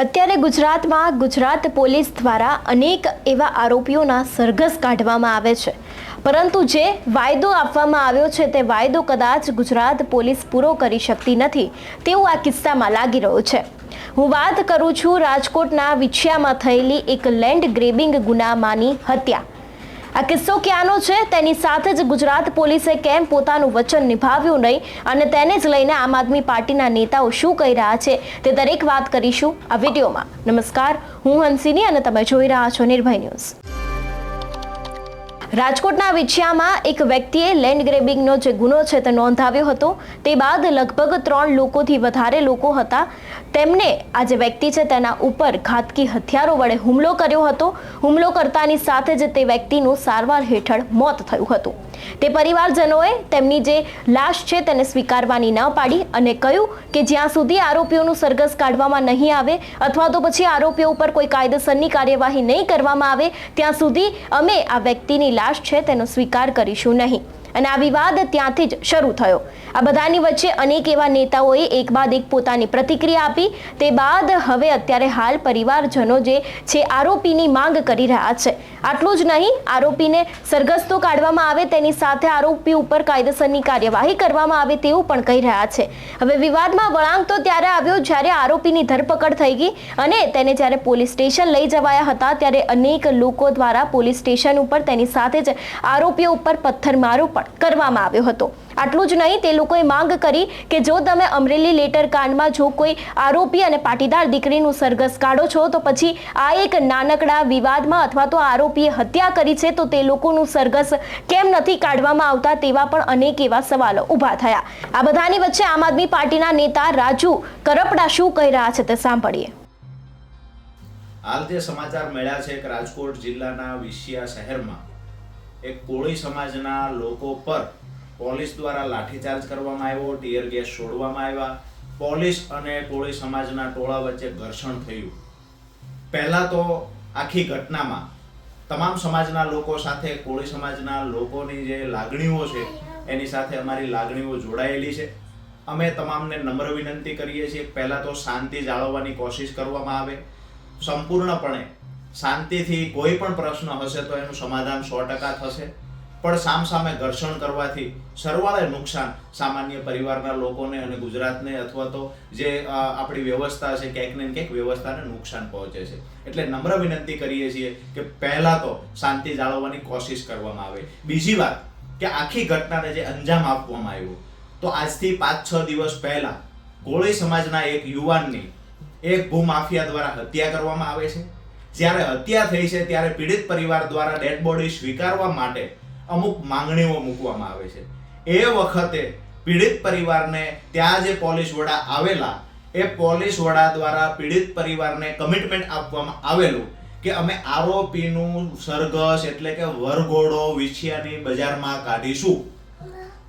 અત્યારે ગુજરાતમાં ગુજરાત પોલીસ દ્વારા અનેક એવા આરોપીઓના સરઘસ કાઢવામાં આવે છે. પરંતુ જે વાયદો આપવામાં આવ્યો છે તે વાયદો કદાચ ગુજરાત પોલીસ પૂરો કરી શકતી નથી, તેવું આ કિસ્સામાં લાગી રહ્યું છે. હું વાત કરું છું રાજકોટના વિછિયામાં થયેલી એક લેન્ડ ગ્રેબિંગ ગુનામાંની હત્યા. આ કિસ્સો ક્યાંનો છે? તેની સાથે જ ગુજરાત પોલીસે કેમ પોતાનું વચન નિભાવ્યું નહીં? અને તેને જ લઈને આમ આદમી પાર્ટીના નેતાઓ શું કહી રહ્યા છે? તે દરેક વાત કરીશું આ વિડીયોમાં. નમસ્કાર, હું હંસિની અને તમે જોઈ રહ્યા છો નિર્ભય ન્યૂઝ. રાજકોટના વિછિયામાં એક વ્યક્તિએ લેન્ડ ગ્રેબિંગનો જે ગુનો છે તે નોંધાવ્યો હતો. તે બાદ લગભગ ત્રણ લોકોથી વધારે લોકો હતા. તેમને આ જે વ્યક્તિ છે તેના ઉપર ઘાતકી હથિયારો વડે હુમલો કર્યો હતો. હુમલો કરતાની સાથે જ તે વ્યક્તિનું સારવાર હેઠળ મોત થયું હતું. તે પરિવારજનોએ તેમની જે લાશ છે તેને સ્વીકારવાની ન પાડી અને કહ્યું કે જ્યાં સુધી આરોપીઓનું સરઘસ કાઢવામાં નહીં આવે અથવા તો પછી આરોપીઓ ઉપર કોઈ કાયદેસરની કાર્યવાહી નહીં કરવામાં આવે, ત્યાં સુધી અમે આ વ્યક્તિની લાશ છે તેનો સ્વીકાર કરીશું નહીં. અને આ વિવાદ ત્યાંથી જ શરૂ થયો. આ બધાની વચ્ચે અનેક એવા નેતાઓએ એક બાદ એક પોતાની પ્રતિક્રિયા આપી. તે બાદ હવે અત્યારે હાલ પરિવારજનો જે છે આરોપીની માંગ કરી રહ્યા છે. આટલું જ નહીં, આરોપીને સરગસ્તો કાઢવામાં આવે તેની સાથે આરોપી ઉપર કાયદેસરની કાર્યવાહી કરવામાં આવે તેવું પણ કહી રહ્યા છે. હવે વિવાદમાં વળાંક તો ત્યારે આવ્યો જ્યારે આરોપીની ધરપકડ થઈ ગઈ અને તેને જ્યારે પોલીસ સ્ટેશન લઈ જવાયા હતા ત્યારે અનેક લોકો દ્વારા પોલીસ સ્ટેશન ઉપર તેની સાથે જ આરોપીઓ ઉપર પથ્થરમારો પણ કરવામાં આવ્યો હતો. આટલું જ નહીં, તે લોકોએ માંગ કરી કે જો તમે અમરેલી લેટર કાંડમાં જો કોઈ આરોપી અને પાટીદાર દીકરીનું સરઘસ કાઢો છો, તો પછી આ એક નાનકડા વિવાદમાં અથવા તો આરોપીએ હત્યા કરી છે, તો તે લોકોનું સરઘસ કેમ નથી કાઢવામાં આવતા તેવા પણ અનેક એવા સવાલો ઊભા થયા. આ બધાની વચ્ચે આમ આદમી પાર્ટીના નેતા રાજુ કરપડા શું કહી રહ્યા છે તે સાંભળીએ. હાલ જે સમાચાર મળ્યા છે કે રાજકોટ જિલ્લાના વિશિયા શહેરમાં એક કોળી સમાજના લોકો પર પોલીસ દ્વારા લાઠીચાર્જ કરવામાં આવ્યો, ટીયર ગેસ છોડવામાં આવ્યા. પોલીસ અને કોળી સમાજના ટોળા વચ્ચે ઘર્ષણ થયું. પહેલાં તો આખી ઘટનામાં તમામ સમાજના લોકો સાથે કોળી સમાજના લોકોની જે લાગણીઓ છે, એની સાથે અમારી લાગણીઓ જોડાયેલી છે. અમે તમામને નમ્ર વિનંતી કરીએ છીએ, પહેલાં તો શાંતિ જાળવવાની કોશિશ કરવામાં આવે. સંપૂર્ણપણે શાંતિથી કોઈ પણ પ્રશ્ન હશે તો એનું સમાધાન સો ટકા થશે. પણ સામસામે ઘર્ષણ કરવાથી સરવાળે નુકસાન સામાન્ય પરિવારના લોકોને અને ગુજરાતને અથવા તો જે આપણી વ્યવસ્થા છે, ક્યાંક ને ક્યાંક વ્યવસ્થાને નુકસાન પહોંચે છે. એટલે નમ્ર વિનંતી કરીએ છીએ કે પહેલા તો શાંતિ જાળવવાની કોશિશ કરવામાં આવે. બીજી વાત, કે આખી ઘટનાને જે અંજામ આપવામાં આવ્યો, તો આજથી પાંચ છ દિવસ પહેલા કોળી સમાજના એક યુવાનની એક ભૂમાફિયા દ્વારા હત્યા કરવામાં આવે છે. જ્યારે હત્યા થઈ છે, ત્યારે પીડિત પરિવાર દ્વારા ડેડ બોડી સ્વીકારવા માટે અમુક માંગણીઓ મૂકવામાં આવે છે. એ વખતે પીડિત પરિવારને ત્યાં જે પોલીસ વડા આવેલા, એ પોલીસ વડા દ્વારા પીડિત પરિવારને કમિટમેન્ટ આપવામાં આવેલું કે અમે આરોપીનું સરઘસ એટલે કે વરઘોડો વિછિયાની બજારમાં કાઢીશું.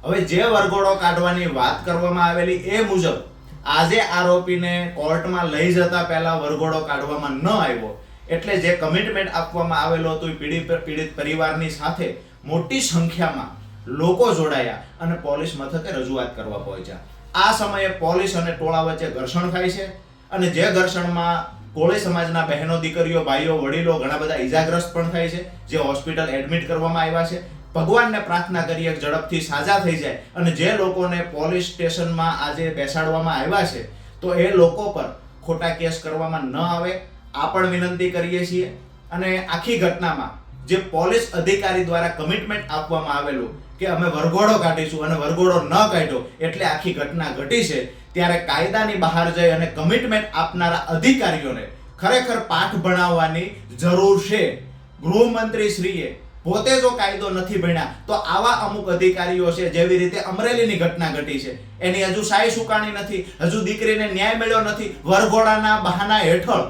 હવે જે વરઘોડો કાઢવાની વાત કરવામાં આવેલી એ મુજબ, આજે આરોપીને કોર્ટમાં લઈ જતા પહેલા વરઘોડો કાઢવામાં ન આવ્યો. એટલે જે કમિટમેન્ટ આપવામાં આવેલો હતું પીડિત પીડિત પરિવારની સાથે મોટી સંખ્યામાં લોકો જોડાયા અને પોલીસ મથકે રજૂઆત કરવા પહોંચ્યા. આ સમયે પોલીસ અને ટોળા વચ્ચે ઘર્ષણ થાય છે અને જે ઘર્ષણમાં કોળી સમાજના બહેનો, દીકરીઓ, ભાઈઓ, વડીલો ઘણા બધા ઈજાગ્રસ્ત પણ થાય છે, જે હોસ્પિટલ એડમિટ કરવામાં આવ્યા છે. ભગવાનને પ્રાર્થના કરીએ ઝડપથી સાજા થઈ જાય અને જે લોકોને પોલીસ સ્ટેશનમાં આજે બેસાડવામાં આવ્યા છે, તો એ લોકો પર ખોટા કેસ કરવામાં ન આવે. આ પણ વિનંતી કરીએ છીએ અને આખી ઘટનામાં જે પોલીસ અધિકારી દ્વારા કમિટમેન્ટ આપવામાં આવેલું કે અમે વરઘોડો કાઢીશું અને વરઘોડો ન કાઢ્યો એટલે આખી ઘટના ઘટી છે, ત્યારે કાયદાની બહાર જઈ અને કમિટમેન્ટ આપનારા અધિકારીઓને ખરેખર પાઠ ભણાવવાની જરૂર છે. ગૃહમંત્રી શ્રીએ પોતે જો કાયદો નથી ભણ્યા, તો આવા અમુક અધિકારીઓ છે, જેવી રીતે અમરેલીની ઘટના ઘટી છે. એની હજુ સાય સુકાણી નથી, હજુ દીકરીને ન્યાય મળ્યો નથી, વરઘોડાના બહાના હેઠળ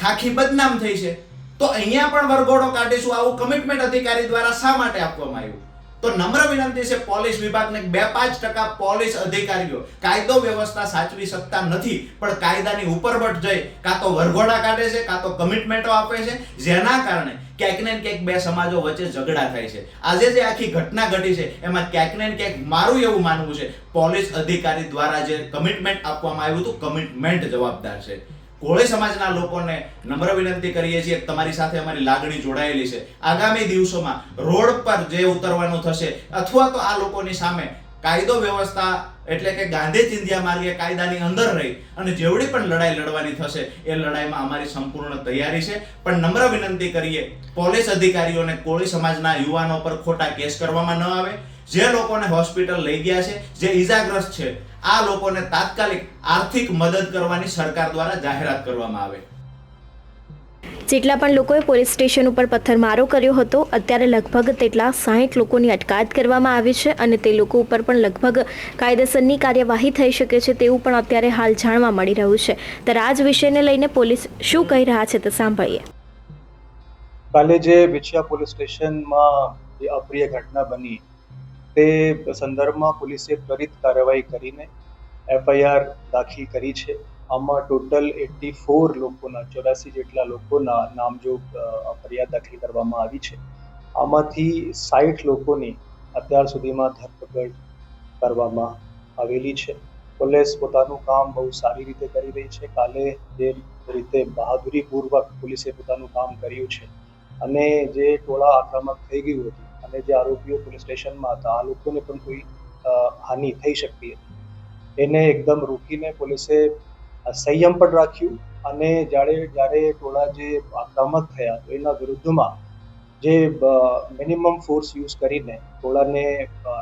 ખાખી બદનામ થઈ છે. તો અહીંયા પણ વરઘોડો કાઢીશું. આવું કમિટમેન્ટ અધિકારી દ્વારા શા માટે આપવામાં આવ્યું? તો નમ્ર વિનંતી છે, પોલીસ વિભાગને બે પાંચ ટકા પોલીસ અધિકારીઓ કાયદો વ્યવસ્થા સાચવી શકતા નથી, પણ કાયદાની ઉપરવટ જઈ કાં તો વરઘોડા કાઢે છે, કાં તો કમિટમેન્ટો આપે છે. જેના કારણે ક્યાંક ને ક્યાંક બે સમાજો વચ્ચે ઝઘડા થાય છે. આજે જે આખી ઘટના ઘટી છે, એમાં ક્યાંક ને ક્યાંક મારું એવું માનવું છે, પોલીસ અધિકારી દ્વારા જે કમિટમેન્ટ આપવામાં આવ્યું હતું કમિટમેન્ટ જવાબદાર છે. કોળી સમાજના લોકોને નમ્ર વિનંતી કરીએ છીએ તમારી સાથે અમારી લાગણી જોડાયેલી છે. આગામી દિવસોમાં રોડ પર જે ઉતરવાનું થશે અથવા તો આ લોકોની સામે કાયદો વ્યવસ્થા એટલે કે ગાંધી ચિંધ્યા માર્ગે કાયદાની અંદર રહી અને જેવડી પણ લડાઈ લડવાની થશે, એ લડાઈમાં અમારી સંપૂર્ણ તૈયારી છે. પણ નમ્ર વિનંતી કરીએ, પોલીસ અધિકારીઓને કોળી સમાજના યુવાનો પર ખોટા કેસ કરવામાં ન આવે. જે લોકોને હોસ્પિટલ લઈ ગયા છે, જે ઈજાગ્રસ્ત છે આ લોકોને તાત્કાલિક આર્થિક મદદ કરવાની સરકાર દ્વારા જાહેરાત કરવામાં આવે. જેટલા પણ લોકોએ પોલીસ સ્ટેશન ઉપર પથ્થરમારો કર્યો હતો અત્યારે લગભગ તેટલા સાહીઠ લોકોની અટકાયત કરવામાં આવી છે અને તે લોકો ઉપર પણ લગભગ કાયદેસરની કાર્યવાહી થઈ શકે છે તેવું પણ અત્યારે હાલ જાણવા મળી રહ્યું છે. ત્યારે આ જ વિષયને લઈને પોલીસ શું કહી રહ્યા છે તે સાંભળીએ. કાલે જે વિછિયા પોલીસ સ્ટેશનમાં જે અપ્રિય ઘટના બની તે સંદર્ભમાં પોલીસે ત્વરિત કાર્યવાહી કરીને એફઆઈઆર દાખલ કરી છે. આમાં ટોટલ એટી ફોર લોકોના, ચોરાસી જેટલા લોકોના નામજોગ ફરિયાદ દાખલ કરવામાં આવી છે. આમાંથી સાઠ લોકોની અત્યાર સુધીમાં ધરપકડ કરવામાં આવેલી છે. પોલીસ પોતાનું કામ બહુ સારી રીતે કરી રહી છે. કાલે જે રીતે બહાદુરીપૂર્વક પોલીસે પોતાનું કામ કર્યું છે અને જે ટોળા આક્રમક થઈ ગયું હતું અને જે આરોપીઓ પોલીસ સ્ટેશનમાં હતા, આ લોકોને પણ કોઈ હાનિ થઈ શકતી હતી. એને એકદમ રોકીને પોલીસે સંયમ પણ રાખ્યું અને જ્યારે જ્યારે ટોળા જે આક્રમક થયા, તો એના વિરુદ્ધમાં જે મિનિમમ ફોર્સ યુઝ કરીને ટોળાને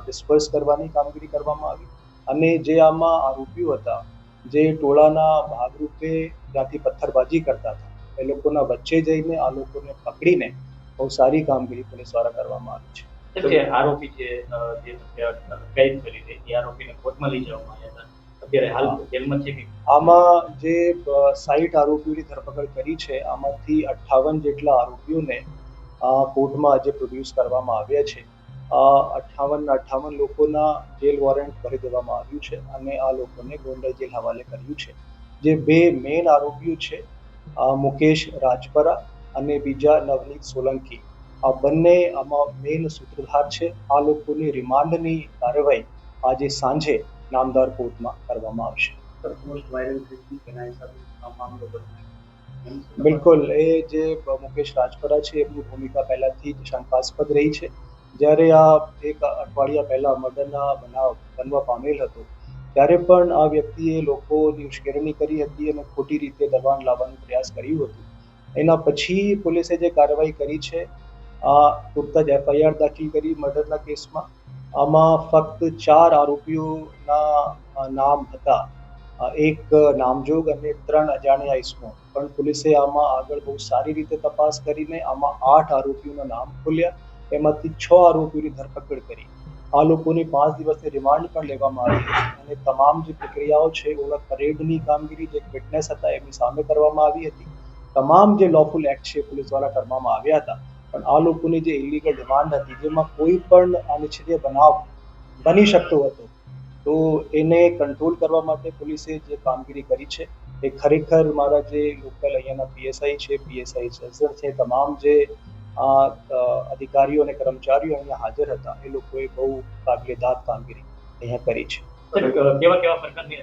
ડિસ્પર્સ કરવાની કામગીરી કરવામાં આવી અને જે આમાં આરોપીઓ હતા, જે ટોળાના ભાગરૂપે ત્યાંથી પથ્થરબાજી કરતા હતા, એ લોકોના વચ્ચે જઈને આ લોકોને પકડીને બહુ સારી કામગીરી પોલીસ દ્વારા કરવામાં આવી છે. આરોપી જે કેદ કરી છે એ આરોપીને કોર્ટમાં લઈ જવામાં આવ્યા હતા. અત્યારે હાલ જેલમાં છે આમાં જે સાઈઠ આરોપીઓની ધરપકડ કરી છે આમાંથી અઠ્ઠાવન જેટલા આરોપીઓને કોર્ટમાં આજે પ્રોડ્યુસ કરવામાં આવ્યા છે. અઠ્ઠાવન અઠ્ઠાવન લોકોના જેલ વોરંટ ભરી દેવામાં આવ્યું છે અને આ લોકોને ગોંડલ જેલ હવાલે કર્યું છે. જે બે મેઇન આરોપીઓ છે મુકેશ રાજપરા અને બીજા નવનીત સોલંકી. આ બંને આમાં મેઇન સૂત્રધાર છે. આ લોકોની રિમાન્ડની કાર્યવાહી આજે સાંજે નામદાર કોર્ટમાં કરવામાં આવશે? બિલકુલ. એ જે મુકેશ રાજપરા છે, એમની ભૂમિકા પહેલાથી જ શંકાસ્પદ રહી છે. જ્યારે આ એક અઠવાડિયા પહેલા મર્ડરના બનાવ બનવા પામેલ હતો, ત્યારે પણ આ વ્યક્તિએ લોકોની ઉશ્કેરણી કરી હતી અને ખોટી રીતે દબાણ લાવવાનો પ્રયાસ કર્યું હતું. એના પછી પોલીસે જે કાર્યવાહી કરી છે, આ તુરત જ એફઆઈઆર દાખલ કરી મર્ડરના કેસમાં. આમાં ફક્ત ચાર આરોપીઓના નામ હતા. એક નામજોગ અને ત્રણ અજાણ્યા ઇસમો પણ પોલીસે આમાં આગળ બહુ સારી રીતે તપાસ કરીને આમાં આઠ આરોપીઓના નામ ખોલ્યા. એમાંથી છ આરોપીઓની ધરપકડ કરી. આ લોકોની પાંચ દિવસની રિમાન્ડ પણ લેવામાં આવી અને તમામ જે પ્રક્રિયાઓ છે ઓળખ પરેડની કામગીરી, જે ફિટનેસ હતા, એમની સામે કરવામાં આવી હતી. તમામ જે લોફુલ એક્ટ છે પોલીસ દ્વારા કરવામાં આવ્યા હતા. પણ આ લોકોની જે ઇલીગલ ડિમાન્ડ હતી, જેમાં કોઈ પણ અનિચ્છનીય બનાવ બની શકતો હતો, તો એને કંટ્રોલ કરવા માટે પોલીસે જે કામગીરી કરી છે, એ ખરેખર મારા જે લોકલ અહીંયાના પીએસઆઈ છે પીએસઆઈ સર્જન છે, તમામ જે આ અધિકારીઓ અને કર્મચારીઓ અહીંયા હાજર હતા, એ લોકોએ બહુ કાબિલેદાદ કામગીરી અહીંયા કરી છે. કેવા કેવા પ્રકારની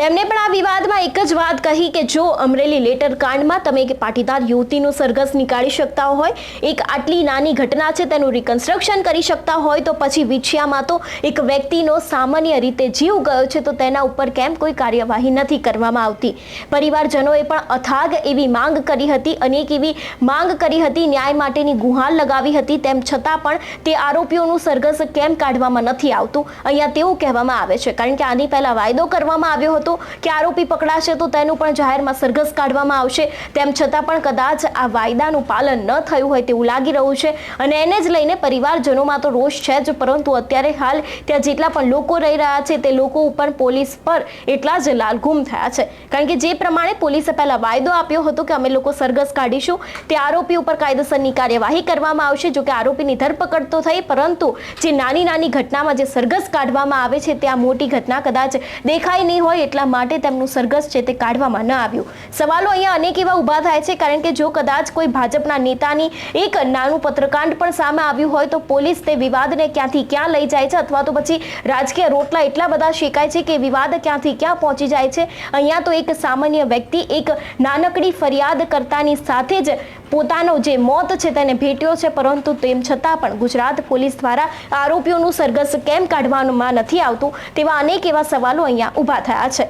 તેમણે પણ આ વિવાદમાં એક જ વાત કહી કે જો અમરેલી લેટર કાંડમાં તમે એક પાટીદાર યુવતીનું સરઘસ નીકાળી શકતા હોય, એક આટલી નાની ઘટના છે તેનું રિકન્સ્ટ્રક્શન કરી શકતા હોય, તો પછી વિછિયામાં તો એક વ્યક્તિનો સામાન્ય રીતે જીવ ગયો છે, તો તેના ઉપર કેમ કોઈ કાર્યવાહી નથી કરવામાં આવતી? પરિવારજનોએ પણ અથાગ એવી માંગ કરી હતી, અનેક એવી માંગ કરી હતી, ન્યાય માટેની ગુહાર લગાવી હતી, તેમ છતાં પણ તે આરોપીઓનું સરઘસ કેમ કાઢવામાં નથી આવતું? અહીંયા તેવું કહેવામાં આવે છે, કારણ કે આની પહેલાં વાયદો કરવામાં આવ્યો હતો કે આરોપી પકડાશે તો તેનું પણ જાહેરમાં સરઘસ કાઢવામાં આવશે. તેમ છતાં પણ કદાચ આ વાયદાનું પાલન ન થયું હોય તેવું લાગી રહ્યું છે. અને એને જ લઈને પરિવારજનોમાં તો રોષ છે જ, પરંતુ અત્યારે હાલ ત્યાં જેટલા પણ લોકો રહી રહ્યા છે તે લોકો ઉપર પોલીસ પર એટલા જ લાલઘુમ થયા છે. કારણ કે જે પ્રમાણે પોલીસે પહેલા વાયદો આપ્યો હતો કે અમે લોકો સરઘસ કાઢીશું, તે આરોપી ઉપર કાયદેસરની કાર્યવાહી કરવામાં આવશે. જોકે આરોપીની ધરપકડ તો થઈ, પરંતુ જે નાની નાની ઘટનામાં જે સરઘસ કાઢવામાં આવે છે ત્યાં મોટી ઘટના કદાચ દેખાઈ નહીં હોય એટલા એટલા માટે તેમનું સરઘસ છે તે કાઢવામાં ન આવ્યું. સવાલો અહીંયા અનેક એવા ઊભા થાય છે, કારણ કે જો કદાચ કોઈ ભાજપના નેતાની એક નાનું પત્રકાંડ પણ સામે આવ્યું હોય તો પોલીસ તે વિવાદને ક્યાંથી ક્યાં લઈ જાય છે અથવા તો પછી રાજકીય રોટલા એટલા બધા શેકાય છે કે વિવાદ ક્યાંથી ક્યાં પહોંચી જાય છે. અહીંયા તો એક સામાન્ય વ્યક્તિ, એક નાનકડી ફરિયાદ કરતાની સાથે જ પોતાનો જે મોત છે તેને ભેટ્યો છે, પરંતુ તેમ છતાં પણ ગુજરાત પોલીસ દ્વારા આરોપીઓનું સરઘસ કેમ કાઢવામાં નથી આવતું તેવા અનેક એવા સવાલો અહીંયા ઊભા થયા છે.